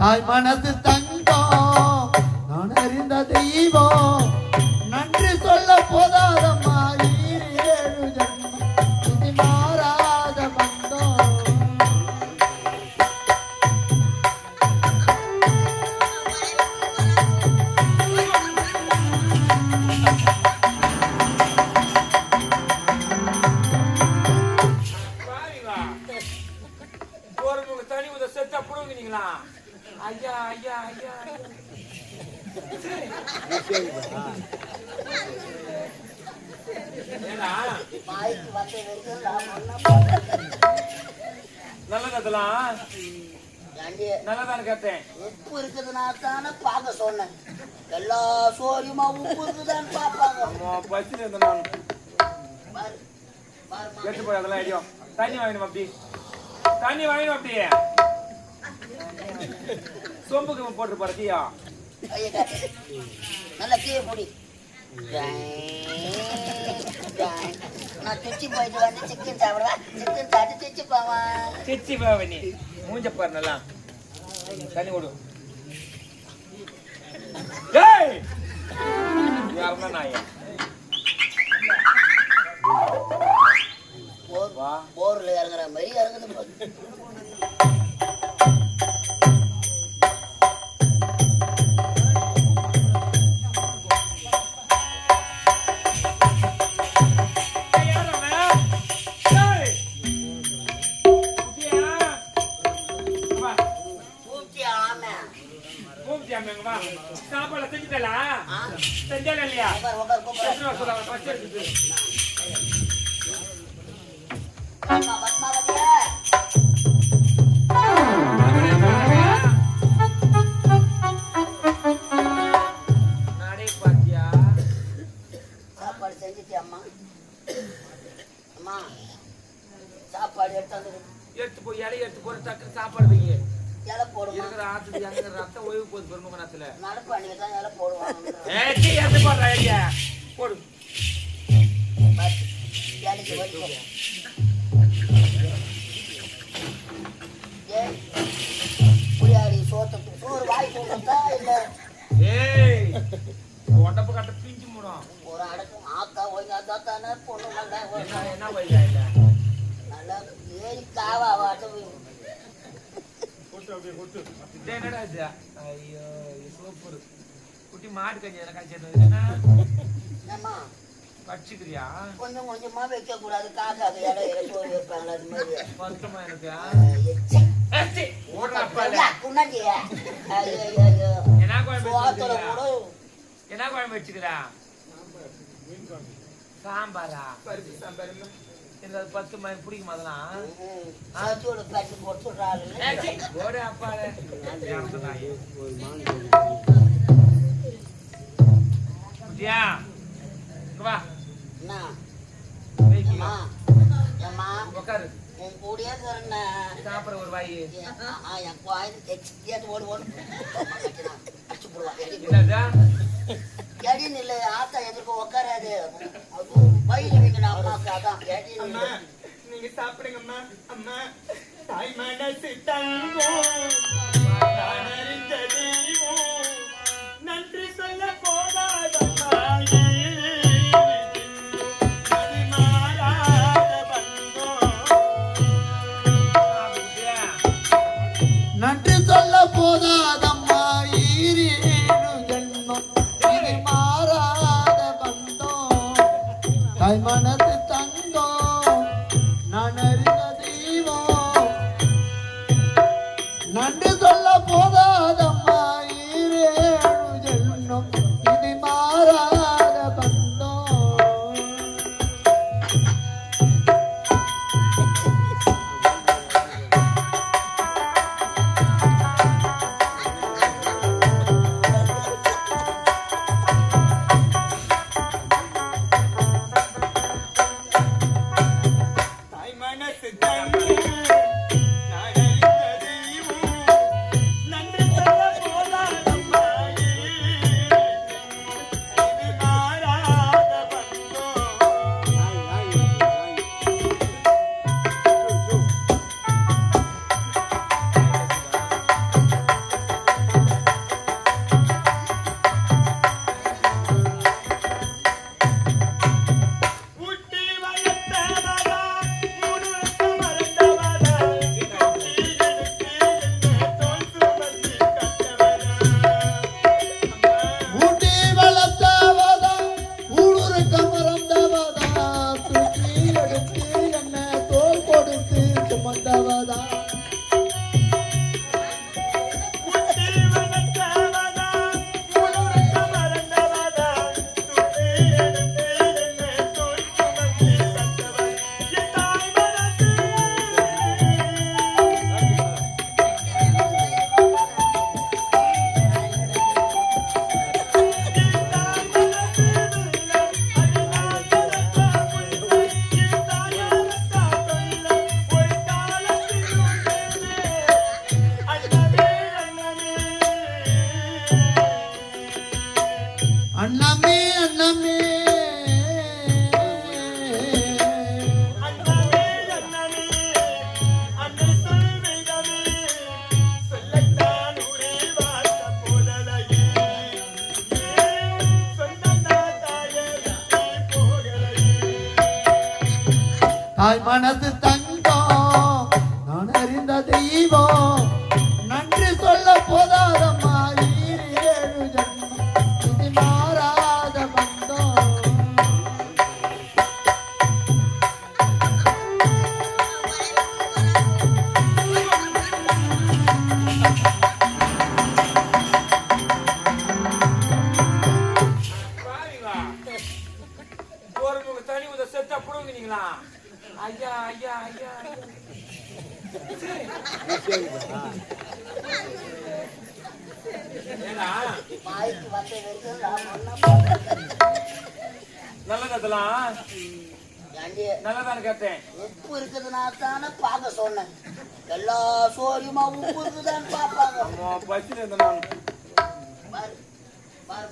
தாய் மனது தங்கம். நான் அறிந்த தெய்வம். நல்லது அதெல்லாம் ஏண்டி, நல்லதான்னு கேட்டேன். உப்பு இருக்குதுன்னா தானே பார்க்க சொன்னேன். எல்லா சோரியுமா உப்பு இருக்குதான்னு பார்ப்பாங்க. அம்மா பசியில் இருந்த நான். எடுத்து போய் அதெல்லாம் ஐடியோ. தண்ணி வாங்கணும் அப்படி. தண்ணி வாங்கணும் அப்படி. சொம்புக்கு போட்டு போறதியா. நல்லா கீழே பிடி. நான் திருச்சி நீ சிக்கன் சிக்கன் மூஞ்ச பாரு நல்லா. தண்ணி விடு யாருன்னா போர் போர்ல இறங்குற மாதிரி இறங்குது சாப்பாடு எடுத்தாந்து எடுத்து போய் இலைய எடுத்து போட்டு டக்குனு சாப்பாடு வைங்க இலை போடுமா? இருக்கிற ஆத்துக்கு அங்க ரத்தம் ஓய்வு போகுது நடப்பு அன்னைக்கு தான் இலை போடுவாங்க. ஏய் சீ, எடுத்து போடுறா இலைய. போடு. இலைக்கு சோறு வாய் இல்லை? ஏய் உடம்பு கட்ட பிஞ்சு மூடும். ஒரு அடக்கு ஆத்தா ஒய்யா தாத்தானே பொண்ணு என்ன வழியா இல்ல ஐயோ இது குட்டி மாட்டு கஞ்சி எதனா கஞ்சி கொஞ்சம் கொஞ்சமா வைக்க கூடாது காக்காக்கு வைப்பாங்களா அது மாதிரி வருத்தமா எனக்கு என்ன குழம்பு வச்சுக்கிறா? என்ன குழம்பு வச்சுக்கிறா சாம்பாரா சாம்பார்? அது பத்து மணி பிடிக்குமா அதெல்லாம் ம், சோத்தோட பட்டி போட்டுடுறாரு. அப்பால. குட்டியா, வா உட்காரு உன் கூடயே சாப்பிட ஒரு வாய் என் கோயில் ஓடு, ஓடு. அடிச்சு ஆத்தா எதிர்க்க உட்காராது. வயிறு அம்மா நீங்க சாப்பிடுங்கம்மா அம்மா தாய் மனசு தங்கம் நான்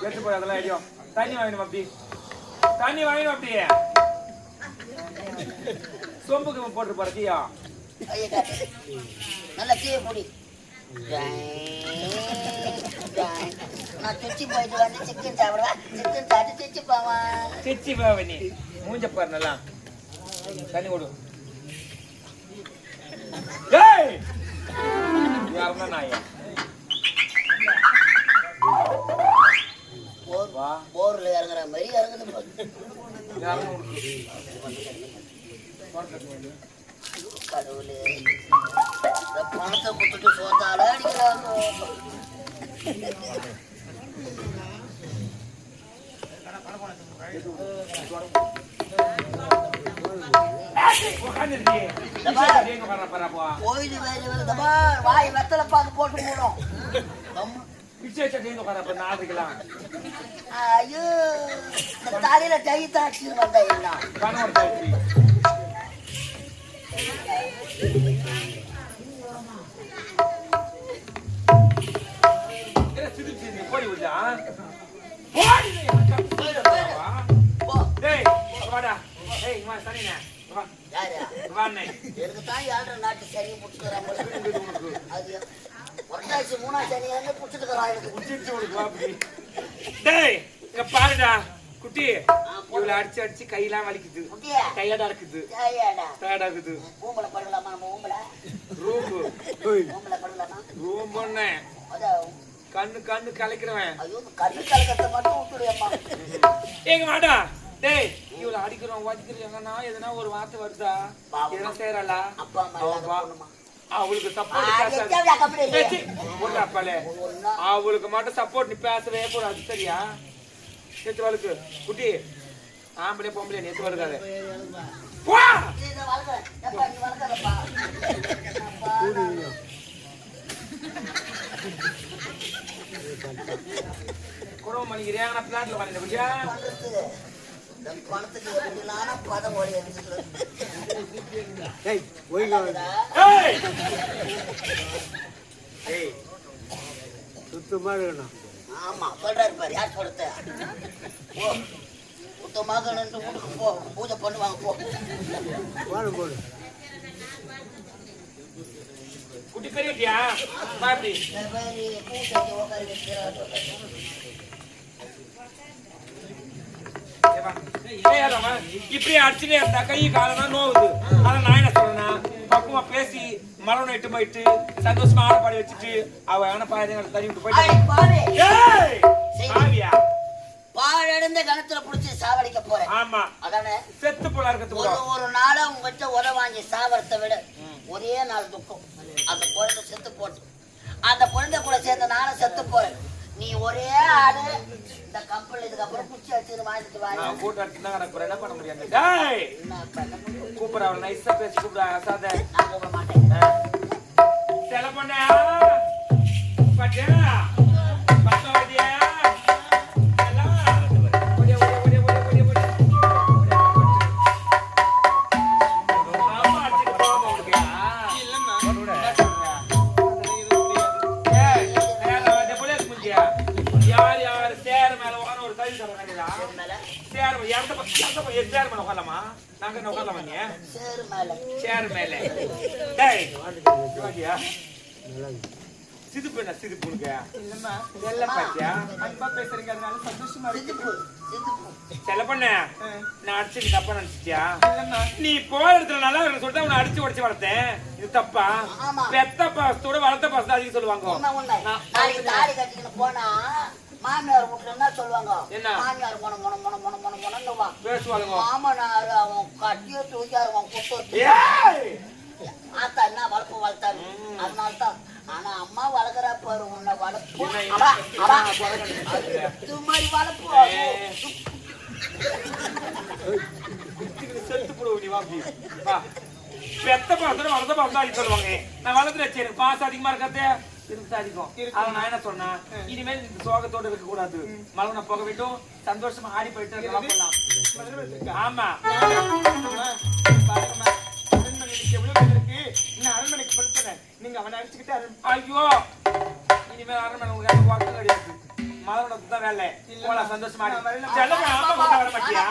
எடுத்து போய் அதெல்லாம் ஐடியோ. தண்ணி வாங்கணும் அப்படி. தண்ணி வாங்கணும் அப்படியே சொம்புக்கு போட்டு போறதியா. நல்லா தீய பொடி நான் சுச்சி போயிட்டு வந்து சிக்கன் சாப்பிடுவேன். சிக்கன் சாப்பிட்டு சுச்சி போவேன். சிச்சி பாவனி மூஞ்ச பாரு நல்லா. தண்ணி விடு ஏய்! யாருன்னா நாயா போர் வா போர்ல இறங்குற மாதிரி இறங்குது கடவுளே. இந்த பணத்தை கொடுத்துட்டு சோத்தால அடிக்கிறாங்க. கோயில் வாய் வெத்தலை பாக்கு போட்டு கம்மு. பிச்சை சட்டி எங்க வர நாளைக்குலாம் ஐயோ தலையில டை தாட்சி வந்தா கணவர் போடி விடா போடி நீ. போயிடு, போயிடு. போ டேய் வாடா ஏய் இங்க வா சரிண்ணே வா யாரு எனக்கு தான் ஏழரை நாட்டு சனி பிடிச்சிக்கிறாங்க அது ஒன்றாச்சு எனக்கு. குச்சிச்சு உனக்கு வா அப்படி டேய் இங்க பாருடா குட்டி. இவ்வளவு அடிச்சு அடிச்சு கையெல்லாம் வலிக்குது. கையடா இருக்குது. டயர்டா இருக்குது. ஊம்பல படலாமா நம்ம ஊம்பல ரூம். கண்ணு கண்ணு கலைக்கிறவன். கண்ணு கலக்கத்தை மட்டும் மாட்டா டேய் இவ்வளவு அடிக்கிறோம் வதிக்கிறோங்கன்னா எதனா ஒரு வார்த்தை வருதா. எதனா செய்யறாளா அப்பா அம்மா அவளுக்கு சப்போர்ட். அவளுக்கு மட்டும் சப்போர்ட் நீ பேசவே கூடாது சரியா நேத்து வழுக்கு குட்டி ஆம்பளை பொம்பளை நேத்து வழுக்காது வா இதை வளர்க்குறேன். எப்பா, நீ வளர்க்காதப்பா. அப்பா, நான் குடும்பம் பண்ணிக்கிறேன் பிளாட்ல பண்ணிட்டு. இந்த பணத்துக்கு எப்படிலான பதம் ஓடி ஏய் சுத்தமா இருக்கணும் ஆமா சொல்றாரு பாரு யார் சொல்றது போ சுத்தமாக வீட்டுக்கு போ பூஜை பண்ணுவாங்க போ போடு போடு குட்டி பெரியட்டியா? பாட்டி பூஜை வைக்கிறாரு ஏய் வா. ஏய் யாரம்மா, இப்படியே அடிச்சுட்டே இருந்தா கை காலெல்லாம் நோவுது. அதான் நான் என்ன சொல்றேன்னா பக்குவமா பேசி மரம் நட்டு போயிட்டு சந்தோஷமா ஆட பாடி வச்சுட்டு அவ ஆன பாடி தண்ணி விட்டு போயிட்டு? பாழடைந்த கணத்துல புடிச்சு சாவடிக்க போறேன். ஆமா. அதானே? செத்து போல இருக்கிறது ஒரு ஒரு நாளா உங்ககிட்ட உத வாங்கி சாவறத விட. ஒரே நாள் துக்கம். அந்த குழந்தை செத்து போட்டு அந்த குழந்தை கூட சேர்ந்த நானும் செத்து போறேன். நீ ஒரே ஆளு. இந்த கம்பெனி இதுக்கப்புறம் குச்சி வச்சு வாங்கிட்டு வாங்க நான் கூட்டு அடிச்சுதான் எனக்கு என்ன பண்ண முடியாது டேய்? கூப்பிட அவள் நைஸா பேசி கூப்பிட அசாத. நான் கூப்பிட மாட்டேன். செல பண்ண? பாத்தியா உட்காரலாமா நாங்க உட்காரலாமா நீ சேரு மேல சேர் மேல டேய் சிதுப்பு என்ன சிதுப்பு உனக்கு இல்லம்மா வெள்ளை பாத்தியா அன்பா பேசுறீங்க அதனால சந்தோஷமா இருக்கு செல்ல பண்ண நான் அடிச்சு தப்பா நினைச்சிட்டியா இல்லம்மா நீ போற இடத்துல நல்லா இருக்கணும் சொல்லிட்டு அவனை அடிச்சு உடச்சு வளர்த்தேன். இது தப்பா. பெத்த பாசத்தோட வளர்த்த பாசத்தை அதிகம் சொல்லுவாங்க. போனா மாமியார் வீட்டுல என்ன சொல்லுவாங்க? மாமியார் மொன மொன மொன மொன மொன மொனன்னுவா பேசுவாங்க மாமனார் அவன் கட்டிய தூக்கியார் அவன் குத்து! ஆத்தா என்ன வளர்ப்பு வளர்த்தாரு? அதனால தான் ஆனா அம்மா வளர்க்குற பாரு உன்னை வளர்ப்பு. இது? மாதிரி வளர்ப்பு. செத்து போடுவோம் நீ வா. பெத்த பாசத்தோட வளர்த்த அதிகம் சொல்லுவாங்க நான் வளர்த்துல வச்சு எனக்கு பாசம் அதிகமா இருக்காதே இருக்கு அதிகம் அதான் நான் என்ன சொன்னேன் இனிமேல் இந்த சோகத்தோட இருக்க கூடாது மலவனை போக விட்டும் சந்தோஷமா ஆடி போயிட்டு ஆமா அரண்மனைக்கு எவ்வளவு இருக்கு இன்னும் அரண்மனைக்கு படுத்துறேன் நீங்க அவனை அடிச்சுக்கிட்டு ஐயோ இனிமேல் அரண்மனை உங்களுக்கு கிடையாது மலவனுக்கு தான் வேலை போலாம் சந்தோஷமா. நான் வர மாட்டியா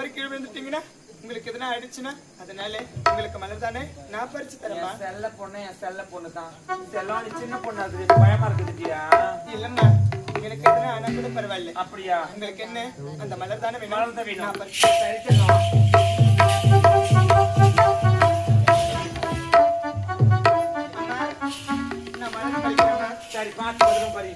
தவறி கீழே விழுந்துட்டீங்கன்னா உங்களுக்கு எதனா ஆயிடுச்சுன்னா அதனால உங்களுக்கு மலர் தானே நான் பறிச்சு தரேம்மா. என் செல்ல பொண்ணு என் செல்ல பொண்ணு தான் செல்லம் சின்ன பொண்ணு அது பயமா இருக்குதுட்டியா இல்லம்மா எனக்கு எதனா ஆனா கூட பரவாயில்ல. அப்படியா? உங்களுக்கு என்ன? அந்த மலர் தானே மலர் தான் வேணும். சரி பார்த்து பத்திரம் பறி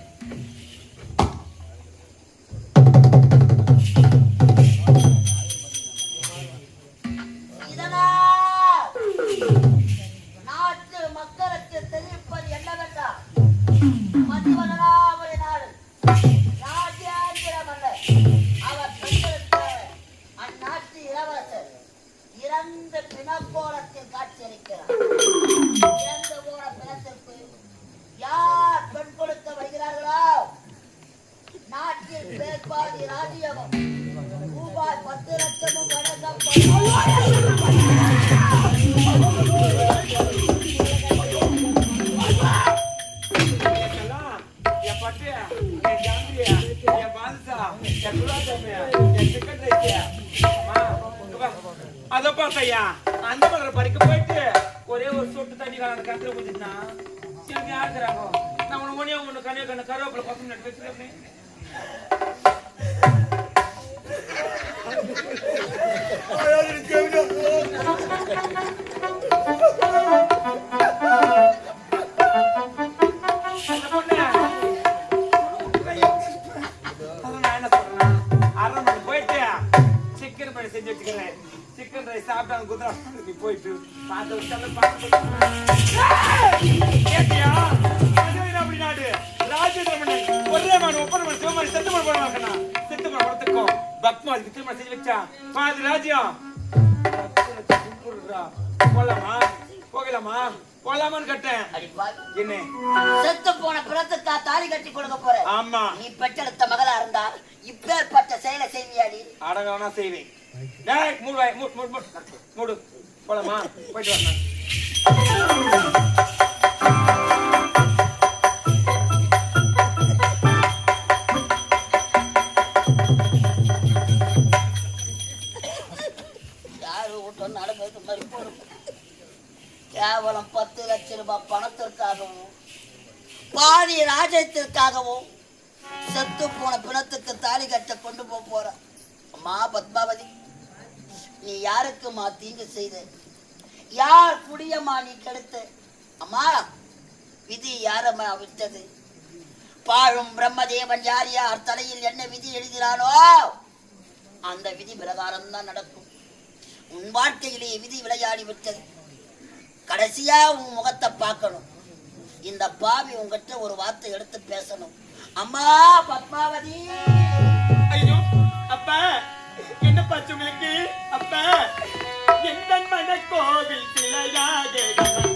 அடங்கவனா செய்வேன் டேய் மூடு வாய் மூடு மூடு மூடு. மூடு. போலாமா? போயிட்டு போடும் கேவலம் பத்து லட்சம் ரூபாய் பணத்திற்காகவும் பாதி ராஜ்யத்திற்காகவும் செத்து போன பிணத்துக்கு தாலி கட்ட கொண்டு போக போற அம்மா பத்மாவதி நீ யாருக்குமா தீங்கு செய்த? யார் குடியம்மா நீ கெடுத்த? அம்மா விதி யாரம்மா விட்டது? பாழும் பிரம்மதேவன் யார் யார் தலையில் என்ன விதி எழுதினானோ அந்த விதி பிரகாரம் தான் நடக்கும். உன் வாழ்க்கையிலே விதி விளையாடி விட்டது. கடைசியா உன் முகத்தை பார்க்கணும். இந்த பாவி உங்ககிட்ட ஒரு வார்த்தை எடுத்து பேசணும். அம்மா பத்மாவதி! ஐயோ! அப்பா என்ன பச்சு உங்களுக்கு அப்ப எந்த மன கோவில் சிலையாக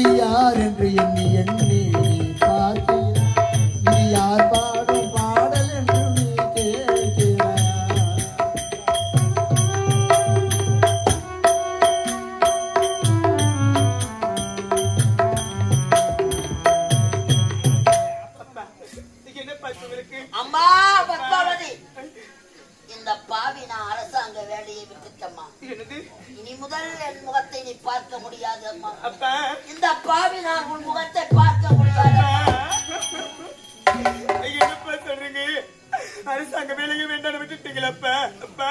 யார் என்று என் வேண்டாம் அப்பா.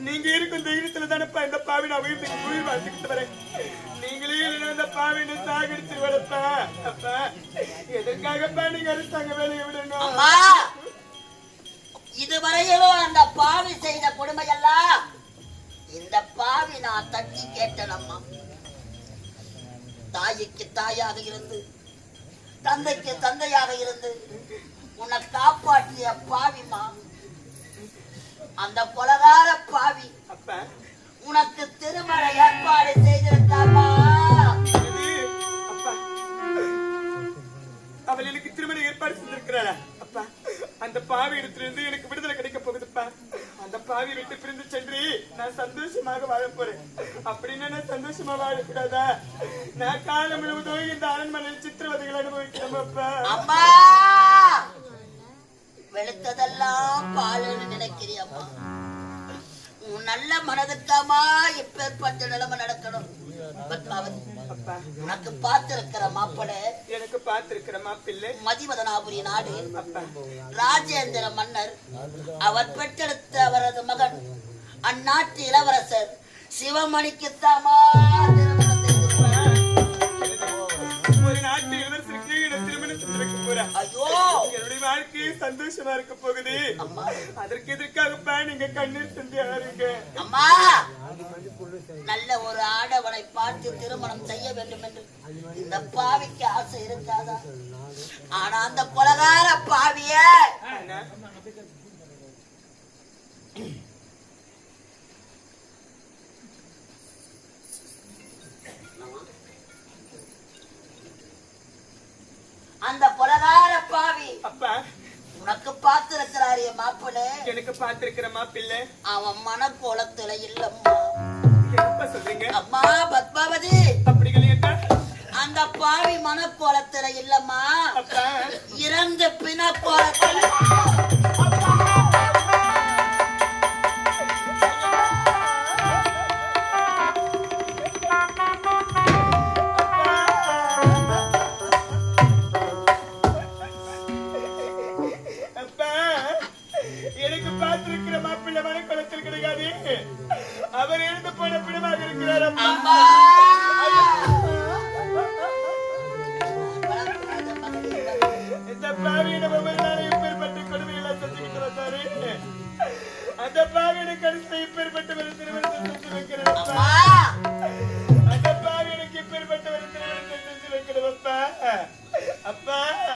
நீங்க இருக்கும் தைரியத்துல தானப்பா இந்த பாவி நான் உயிர் உயிர் வாழ்ந்துக்கிட்டு வரேன். நீங்களே இல்லைன்னா இந்த பாவினை சாகடிச்சிருவடப்பா அப்பா எதற்காகப்பா நீங்க அரசாங்க வேலையை விடணும்? அம்மா இதுவரையிலும் அந்த பாவி செய்த கொடுமையெல்லாம் இந்த பாவி நான் தட்டி கேட்டேன் அம்மா தாய்க்கு தாயாக இருந்து தந்தைக்கு தந்தையாக இருந்து உன்னை காப்பாற்றிய பாவிமா அந்த கொலகார பாவி. அப்பா? உனக்கு திருமண ஏற்பாடு அப்பா? அவள் எனக்கு திருமண ஏற்பாடு செஞ்சிருக்கிறாளா அப்பா? அந்த பாவி இடத்துல இருந்து எனக்கு விடுதலை கிடைக்க போகுதுப்பா. அந்த பாவி விட்டு பிரிந்து சென்று நான் சந்தோஷமாக வாழ போறேன். அப்படின்னா நான் சந்தோஷமா வாழக்கூடாதா? நான் காலம் முழுவதும் இந்த அரண்மனையில் சித்திரவதைகள் அனுபவிக்கிறேன் அப்பா. அம்மா வெளுத்ததெல்லாம் பாலுன்னு நினைக்கிறியம்மா நல்ல மனதுக்காமா இப்பேற்பட்ட நிலைமை நடக்கணும்? உனக்கு பார்த்திருக்கிற மாப்பிளை எனக்கு பார்த்திருக்கிற மாப்பிள்ளை மதிவதனாபுரி நாடு. ராஜேந்திர மன்னர் அவர் பெற்றெடுத்த அவரது மகன் அந்நாட்டு இளவரசர் சிவமணிக்குத்தாமா. திருமணம். ஒரு நாட்டு போறேன் ஐயோ! என்னுடைய வாழ்க்கை சந்தோஷமா இருக்க போகுது. அம்மா. அதற்கு எதற்காகப்பா நீங்க கண்ணீர் செஞ்சு அம்மா! நல்ல ஒரு ஆடவனை பார்த்து திருமணம் செய்ய வேண்டும் என்று இந்த பாவிக்கு ஆசை இருக்காதா ஆனா அந்த கொலகார பாவிய! அந்த கொலகார பாவி. அப்பா. உனக்கு பார்த்திருக்கிறாரே மாப்பிள்ளை. எனக்கு பார்த்திருக்கிற மாப்பிள்ளை அவன் மனக்கோலத்துல இல்லம்மா. என்னப்பா சொல்றீங்க? அம்மா பத்மாவதி. அப்படிங்களே அந்த பாவி மனக்கோலத்துல இல்லம்மா. அப்பா. இறந்த பிணக்கோலத்துல அப்பா